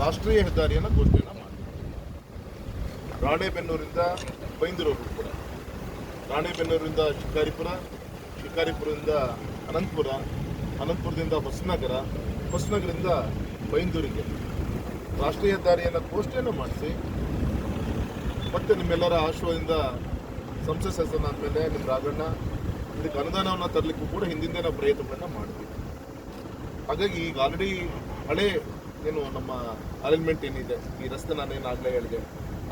ರಾಷ್ಟ್ರೀಯ ಹೆದ್ದಾರಿಯನ್ನು ಘೋಷಣೆಯನ್ನು ಮಾಡಿ ರಾಣೆಬೆನ್ನೂರಿಂದ ಬೈಂದೂರು ಕೂಡ. ರಾಣೆಬೆನ್ನೂರಿಂದ ಶಿಕಾರಿಪುರ, ಶಿಕಾರಿಪುರದಿಂದ ಅನಂತಪುರ, ಅನಂತಪುರದಿಂದ ಹೊಸನಗರ, ಹೊಸನಗರದಿಂದ ಬೈಂದೂರಿಗೆ ರಾಷ್ಟ್ರೀಯ ಹೆದ್ದಾರಿಯನ್ನು ಘೋಷಣೆಯನ್ನು ಮಾಡಿಸಿ, ಮತ್ತೆ ನಿಮ್ಮೆಲ್ಲರ ಆಶ್ರಯದಿಂದ ಸಂಸತ್ ಸದಸ್ಯನ ಆದಮೇಲೆ ನಿಮ್ಮ ರಾಘಣ್ಣ ಇದಕ್ಕೆ ಅನುದಾನವನ್ನು ತರಲಿಕ್ಕೂ ಕೂಡ ಹಿಂದಿಂದೇ ನಾವು ಪ್ರಯತ್ನಗಳನ್ನು ಮಾಡಿದ್ವಿ ಹಾಗಾಗಿ ಈಗ ಆಲ್ರೆಡಿ ಹಳೆ ಏನು ನಮ್ಮ ಅಲೈನ್ಮೆಂಟ್ ಏನಿದೆ? ಈ ರಸ್ತೆ ನಾನೇನು ಆಗಲೇ ಹೇಳಿದೆ.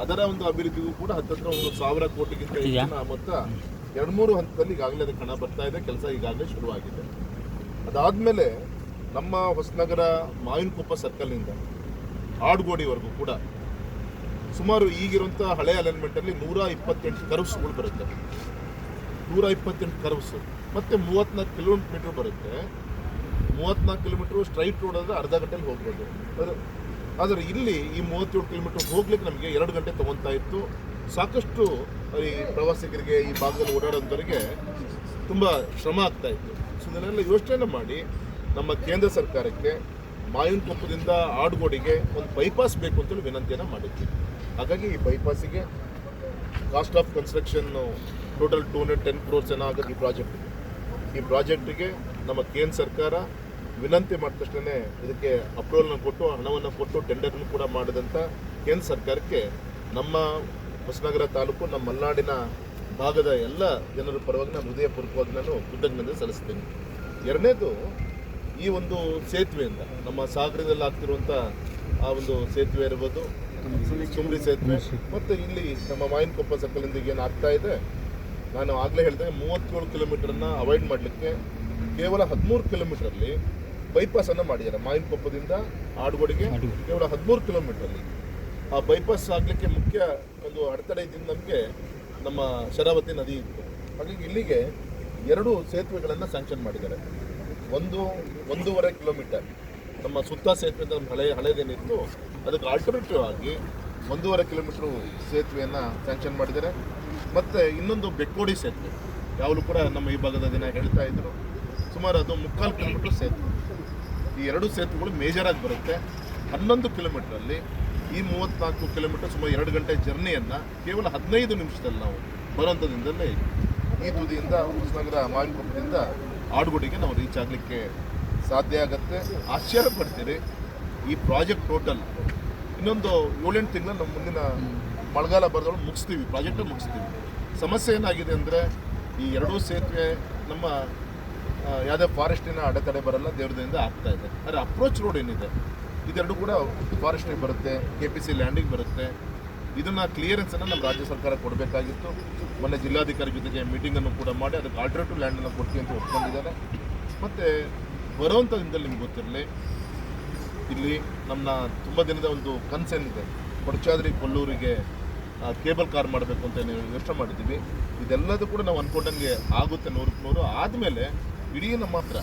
ಅದರ ಒಂದು ಅಭಿವೃದ್ಧಿಗೂ ಕೂಡ ಹತ್ತತ್ರ ಒಂದು ಸಾವಿರ ಕೋಟಿಗಿಂತ ಹೆಚ್ಚಿನ ಮೊತ್ತ ಎರಡು ಮೂರು ಹಂತದಲ್ಲಿ ಈಗಾಗಲೇ ಅದಕ್ಕೆ ಹಣ ಬರ್ತಾ ಇದೆ ಕೆಲಸ ಈಗಾಗಲೇ ಶುರುವಾಗಿದೆ. ಅದಾದಮೇಲೆ ನಮ್ಮ ಹೊಸನಗರ ಮಾವಿನಕೊಪ್ಪ ಸರ್ಕಲ್ನಿಂದ ಆಡ್ಗೋಡಿವರೆಗೂ ಕೂಡ ಸುಮಾರು ಈಗಿರುವಂಥ ಹಳೆ ಅಲೈನ್ಮೆಂಟಲ್ಲಿ ನೂರ ಇಪ್ಪತ್ತೆಂಟು ಕರ್ವ್ಸ್ಗಳು ಬರುತ್ತೆ. ನೂರ ಇಪ್ಪತ್ತೆಂಟು ಕರ್ವ್ಸ್ ಮತ್ತು ಮೂವತ್ನಾಲ್ಕು ಕಿಲೋಮೀಟರ್ ಬರುತ್ತೆ. ಮೂವತ್ನಾಲ್ಕು ಕಿಲೋಮೀಟ್ರ್ ಸ್ಟ್ರೈಟ್ ರೋಡ್ ಆದರೆ ಅರ್ಧ ಗಂಟೆಲಿ ಹೋಗ್ಬೋದು. ಆದರೆ ಇಲ್ಲಿ ಈ ಮೂವತ್ತೇಳು ಕಿಲೋಮೀಟರ್ ಹೋಗ್ಲಿಕ್ಕೆ ನಮಗೆ ಎರಡು ಗಂಟೆ ತೊಗೊತಾ ಇತ್ತು. ಸಾಕಷ್ಟು ಈ ಪ್ರವಾಸಿಗರಿಗೆ ಈ ಭಾಗದಲ್ಲಿ ಓಡಾಡೋಂಥವ್ರಿಗೆ ತುಂಬ ಶ್ರಮ ಆಗ್ತಾ ಇತ್ತು. ಸೊ ಇದನ್ನೆಲ್ಲ ಯೋಚನೆ ಮಾಡಿ ನಮ್ಮ ಕೇಂದ್ರ ಸರ್ಕಾರಕ್ಕೆ ಮಾವಿನಕೊಪ್ಪದಿಂದ ಆಡುಗೋಡಿಗೆ ಒಂದು ಬೈಪಾಸ್ ಬೇಕು ಅಂತೇಳಿ ವಿನಂತಿಯನ್ನು ಮಾಡಿದ್ವಿ. ಹಾಗಾಗಿ ಈ ಬೈಪಾಸಿಗೆ cost of construction total two hundred ten crores ಏನೋ ಆಗುತ್ತೆ ಈ ಪ್ರಾಜೆಕ್ಟ್ ಈ ಪ್ರಾಜೆಕ್ಟಿಗೆ ನಮ್ಮ ಕೇಂದ್ರ ಸರ್ಕಾರ ವಿನಂತಿ ಮಾಡಿದ ತಕ್ಷಣ ಇದಕ್ಕೆ ಅಪ್ರೂವಲ್ನ ಕೊಟ್ಟು, ಹಣವನ್ನು ಕೊಟ್ಟು ಟೆಂಡರ್ನು ಕೂಡ ಮಾಡಿದಂಥ ಕೇಂದ್ರ ಸರ್ಕಾರಕ್ಕೆ ನಮ್ಮ ಹೊಸನಗರ ತಾಲೂಕು, ನಮ್ಮ ಮಲೆನಾಡಿನ ಭಾಗದ ಎಲ್ಲ ಜನರ ಪರವಾಗಿ ನಾನು ಹೃದಯಪೂರ್ವಕವಾಗಿ ನಾನು ಕೃತಜ್ಞತೆ ಸಲ್ಲಿಸ್ತೀನಿ ಎರಡನೇದು, ಈ ಒಂದು ಸೇತುವೆಯಿಂದ, ನಮ್ಮ ಸಾಗರದಲ್ಲಿ ಆಗ್ತಿರುವಂಥ ಆ ಒಂದು ಸೇತುವೆ ಇರ್ಬೋದು ಸುಮ್ರಿ ಸೇತುವೆ, ಮತ್ತು ಇಲ್ಲಿ ನಮ್ಮ ಮಾವಿನಕೊಪ್ಪ ಸರ್ಕಲಿಂದ ಏನು ಆಗ್ತಾ ಇದೆ, ನಾನು ಆಗಲೇ ಹೇಳಿದೆ, ಮೂವತ್ತೇಳು ಕಿಲೋಮೀಟರ್ನ ಅವಾಯ್ಡ್ ಮಾಡಲಿಕ್ಕೆ ಕೇವಲ ಹದಿಮೂರು ಕಿಲೋಮೀಟರಲ್ಲಿ ಬೈಪಾಸನ್ನು ಮಾಡಿದ್ದಾರೆ. ಮಾವಿನಕೊಪ್ಪದಿಂದ ಆಡುಗೋಡಿಗೆ ಕೇವಲ ಹದಿಮೂರು ಕಿಲೋಮೀಟರಲ್ಲಿ ಆ ಬೈಪಾಸ್ ಆಗಲಿಕ್ಕೆ ಮುಖ್ಯ ಒಂದು ಅಡೆತಡೆ ಇದ್ದಿಂದ ನಮಗೆ ನಮ್ಮ ಶರಾವತಿ ನದಿ ಇತ್ತು. ಹಾಗಾಗಿ ಇಲ್ಲಿಗೆ ಎರಡು ಸೇತುವೆಗಳನ್ನು ಸ್ಯಾಂಕ್ಷನ್ ಮಾಡಿದ್ದಾರೆ. ಒಂದು ಒಂದೂವರೆ ಕಿಲೋಮೀಟರ್. ನಮ್ಮ ಸುತ್ತ ಸೇತುವೆ ನಮ್ಮ ಹಳೆ ಹಳೇದೇನಿತ್ತು ಅದಕ್ಕೆ ಆಲ್ಟರ್ನೇಟಿವ್ ಆಗಿ ಒಂದೂವರೆ ಕಿಲೋಮೀಟ್ರು ಸೇತುವೆಯನ್ನು ಸ್ಯಾಂಕ್ಷನ್ ಮಾಡಿದ್ದಾರೆ. ಮತ್ತು ಇನ್ನೊಂದು ಬೆಕ್ಕೋಡಿ ಸೇತುವೆ. ಯಾವಾಗಲೂ ಕೂಡ ನಮ್ಮ ಈ ಭಾಗದ ದಿನ ಹೇಳ್ತಾ ಇದ್ರು ಸುಮಾರು ಅದು ಮುಕ್ಕಾಲು ಕಿಲೋಮೀಟ್ರ್ ಸೇತುವೆ ಈ ಎರಡು ಸೇತುವೆಗಳು ಮೇಜರಾಗಿ ಬರುತ್ತೆ. ಹನ್ನೊಂದು ಕಿಲೋಮೀಟ್ರಲ್ಲಿ ಈ ಮೂವತ್ತ್ನಾಲ್ಕು ಕಿಲೋಮೀಟರ್ ಸುಮಾರು ಎರಡು ಗಂಟೆ ಜರ್ನಿಯನ್ನು ಕೇವಲ ಹದಿನೈದು ನಿಮಿಷದಲ್ಲಿ ನಾವು ಬರುವಂಥದಿಂದಲೇ ಈ ತುದಿಯಿಂದ ಹೊಸನಗರ ಮಾವಿನಕೊಪ್ಪದಿಂದ ಆಡುಗುಡಿಗೆ ನಾವು ರೀಚ್ ಆಗಲಿಕ್ಕೆ ಸಾಧ್ಯ ಆಗುತ್ತೆ. ಆಶ್ಚರ್ಯ ಪಡ್ತೀರಿ. ಈ ಪ್ರಾಜೆಕ್ಟ್ ಟೋಟಲ್ ಇನ್ನೊಂದು ಏಳೆಂಟು ತಿಂಗಳು ನಮ್ಮ ಮುಂದಿನ ಮಳೆಗಾಲ ಬರೆದೊಳಗೆ ಮುಗಿಸ್ತೀವಿ. ಪ್ರಾಜೆಕ್ಟ್ ಮುಗಿಸ್ತೀವಿ. ಸಮಸ್ಯೆ ಏನಾಗಿದೆ ಅಂದರೆ ಈ ಎರಡೂ ಸೇತುವೆ ನಮ್ಮ ಯಾವುದೇ ಫಾರೆಸ್ಟಿನ ಅಡೆತಡೆ ಬರಲ್ಲ ದೇವ್ರದಿಂದ ಆಗ್ತಾ ಇದೆ. ಆದರೆ ಅಪ್ರೋಚ್ ರೋಡ್ ಏನಿದೆ? ಇದೆರಡು ಕೂಡ ಫಾರೆಸ್ಟಿಗೆ ಬರುತ್ತೆ ಕೆ ಪಿ ಸಿ ಲ್ಯಾಂಡಿಗೆ ಬರುತ್ತೆ. ಇದನ್ನು ಕ್ಲಿಯರೆನ್ಸನ್ನು ನಮ್ಮ ರಾಜ್ಯ ಸರ್ಕಾರ ಕೊಡಬೇಕಾಗಿತ್ತು. ಮೊನ್ನೆ ಜಿಲ್ಲಾಧಿಕಾರಿ ಜೊತೆಗೆ ಮೀಟಿಂಗನ್ನು ಕೂಡ ಮಾಡಿ ಅದಕ್ಕೆ ಆಲ್ಟರ್ನೇಟಿವ್ ಲ್ಯಾಂಡನ್ನು ಕೊಡ್ತೀವಿ ಅಂತ ಒಪ್ಕೊಂಡಿದ್ದಾರೆ. ಮತ್ತು ಬರುವಂಥ ದಿನದಲ್ಲಿ ನಿಮ್ಗೆ ಗೊತ್ತಿರಲಿ, ಇಲ್ಲಿ ನಮ್ಮ ತುಂಬ ದಿನದ ಒಂದು ಕನಸೇನಿದೆ ಕೊಡಚಾದ್ರಿ ಕೊಲ್ಲೂರಿಗೆ ಕೇಬಲ್ ಕಾರ್ ಮಾಡಬೇಕು ಅಂತ ನೀವು ಯೋಚನೆ ಮಾಡಿದ್ದೀವಿ. ಇದೆಲ್ಲದೂ ಕೂಡ ನಾವು ಅಂದ್ಕೊಂಡಂಗೆ ಆಗುತ್ತೆ ನೂರಕ್ಕೆ ನೂರು. ಆದಮೇಲೆ ಇಡೀ ನಮ್ಮ ಹತ್ರ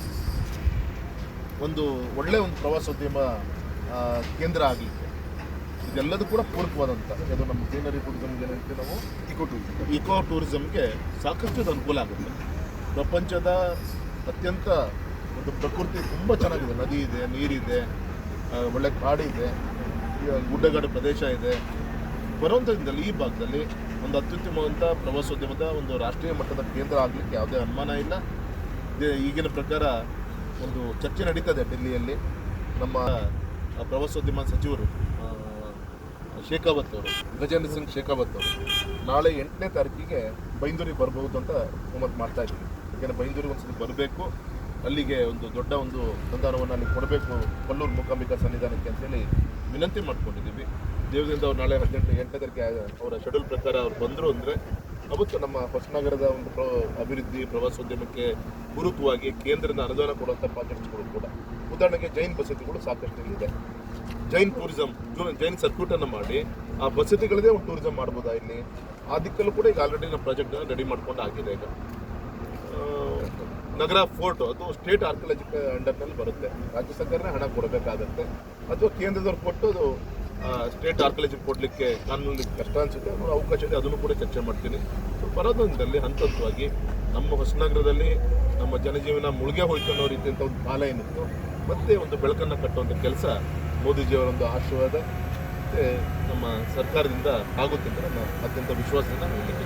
ಒಂದು ಒಳ್ಳೆ ಒಂದು ಪ್ರವಾಸೋದ್ಯಮ ಕೇಂದ್ರ ಆಗಲಿಕ್ಕೆ. ಇದೆಲ್ಲದೂ ಕೂಡ ಪೂರಕವಾದಂಥ ಅದು ನಮ್ಮ ಗ್ರೀನರಿ ಟೂರಿಸಮ್ಗೆ ಏನಂತೀವಿ ನಾವು ಇಕೋ ಟೂರಿಸಮ್ ಇಕೋ ಟೂರಿಸಮ್ಗೆ ಸಾಕಷ್ಟು ಅನುಕೂಲ ಆಗುತ್ತೆ. ಪ್ರಪಂಚದ ಅತ್ಯಂತ ಒಂದು ಪ್ರಕೃತಿ ತುಂಬ ಚೆನ್ನಾಗಿದೆ. ನದಿ ಇದೆ, ನೀರಿದೆ ಒಳ್ಳೆ ಕಾಡಿದೆ ಗುಡ್ಡಗಾಡು ಪ್ರದೇಶ ಇದೆ. ಬರುವಂಥದ್ದಲ್ಲಿ ಈ ಭಾಗದಲ್ಲಿ ಒಂದು ಅತ್ಯುತ್ತಮವಾದಂಥ ಪ್ರವಾಸೋದ್ಯಮದ ಒಂದು ರಾಷ್ಟ್ರೀಯ ಮಟ್ಟದ ಕೇಂದ್ರ ಆಗಲಿಕ್ಕೆ ಯಾವುದೇ ಅನುಮಾನ ಇಲ್ಲ. ಈಗಿನ ಪ್ರಕಾರ ಒಂದು ಚರ್ಚೆ ನಡೀತದೆ ಡೆಲ್ಲಿಯಲ್ಲಿ. ನಮ್ಮ ಪ್ರವಾಸೋದ್ಯಮ ಸಚಿವರು ಶೇಖಾವತ್ ಅವರು, ಗಜೇಂದ್ರ ಸಿಂಗ್ ಶೇಖಾವತ್ ಅವರು ನಾಳೆ ಎಂಟನೇ ತಾರೀಕಿಗೆ ಬೈಂದೂರಿಗೆ ಬರಬಹುದು ಅಂತ ಒಮ್ಮತ್ತು ಮಾಡ್ತಾ ಇದ್ದೀವಿ ಯಾಕೆಂದರೆ ಬೈಂದೂರಿಗೆ ಒಂದ್ಸತಿ ಬರಬೇಕು. ಅಲ್ಲಿಗೆ ಒಂದು ದೊಡ್ಡ ಒಂದು ಅನುದಾನವನ್ನು ಅಲ್ಲಿ ಕೊಡಬೇಕು. ಕೊಲ್ಲೂರು ಮೂಕಾಂಬಿಕಾ ಸನ್ನಿಧಾನಕ್ಕೆ ಅಂತೇಳಿ ವಿನಂತಿ ಮಾಡ್ಕೊಂಡಿದ್ದೀವಿ. ದೇವದಿಂದ ಅವ್ರು ನಾಳೆ ಹದಿನೆಂಟು ಎಂಟನೇ ಅವರ ಶೆಡ್ಯೂಲ್ ಪ್ರಕಾರ ಅವ್ರು ಬಂದರು ಅಂದರೆ ಅವತ್ತು ನಮ್ಮ ಹೊಸನಗರದ ಒಂದು ಪ್ರ ಅಭಿವೃದ್ಧಿ ಪ್ರವಾಸೋದ್ಯಮಕ್ಕೆ ಪೂರಕವಾಗಿ ಕೇಂದ್ರದ ಅನುದಾನ ಕೊಡುವಂಥ ಪ್ರಾಜೆಕ್ಟ್ಸ್ಗಳು ಕೂಡ. ಉದಾಹರಣೆಗೆ ಜೈನ್ ಬಸತಿಗಳು ಸಾಕಷ್ಟು ಇದೆ. ಜೈನ್ ಟೂರಿಸಂ ಜೈನ್ ಸರ್ಕ್ಯೂಟನ್ನು ಮಾಡಿ ಆ ಬಸತಿಗಳದೇ ಒಂದು ಟೂರಿಸಂ ಮಾಡ್ಬೋದಾ ಇಲ್ಲಿ? ಆ ದಿಕ್ಕಲ್ಲೂ ಕೂಡ ಈಗ ಆಲ್ರೆಡಿ ನಮ್ಮ ಪ್ರಾಜೆಕ್ಟನ್ನು ರೆಡಿ ಮಾಡ್ಕೊಂಡು ಆಗಿದೆ ಈಗ. ನಗರ ಫೋರ್ಟ್ ಅದು ಸ್ಟೇಟ್ ಆರ್ಕಿಯಾಲಜಿಕಲ್ ಅಂಡರ್ನಲ್ಲಿ ಬರುತ್ತೆ. ರಾಜ್ಯ ಸರ್ಕಾರನೇ ಹಣ ಕೊಡಬೇಕಾಗತ್ತೆ. ಅಥವಾ ಕೇಂದ್ರದವ್ರು ಕೊಟ್ಟು ಅದು ಸ್ಟೇಟ್ ಆರ್ಕಿಯಾಲಜಿ ಕೊಡಲಿಕ್ಕೆ ಕಾನೂನಲ್ಲಿ ಕಷ್ಟ ಅನಿಸುತ್ತೆ. ಅವರು ಅವಕಾಶ ಇದೆ, ಅದನ್ನು ಕೂಡ ಚರ್ಚೆ ಮಾಡ್ತೀನಿ. ಸೊ ಹಂತವಾಗಿ ನಮ್ಮ ಹೊಸನಗರದಲ್ಲಿ ನಮ್ಮ ಜನಜೀವನ ಮುಳುಗೆ ಹೋಯ್ತು ಅನ್ನೋ ರೀತಿಯಂಥ ಒಂದು ಕಾಲ ಏನಿತ್ತು. ಮತ್ತೆ ಒಂದು ಬೆಳಕನ್ನು ಕಟ್ಟುವಂಥ ಕೆಲಸ ಮೋದಿಜಿಯವರೊಂದು ಆಶೀರ್ವಾದ, ಮತ್ತು ನಮ್ಮ ಸರ್ಕಾರದಿಂದ ಆಗುತ್ತೆ ಅಂತ ನನ್ನ ಅತ್ಯಂತ ವಿಶ್ವಾಸದಿಂದ ಹೇಳಲಿಕ್ಕೆ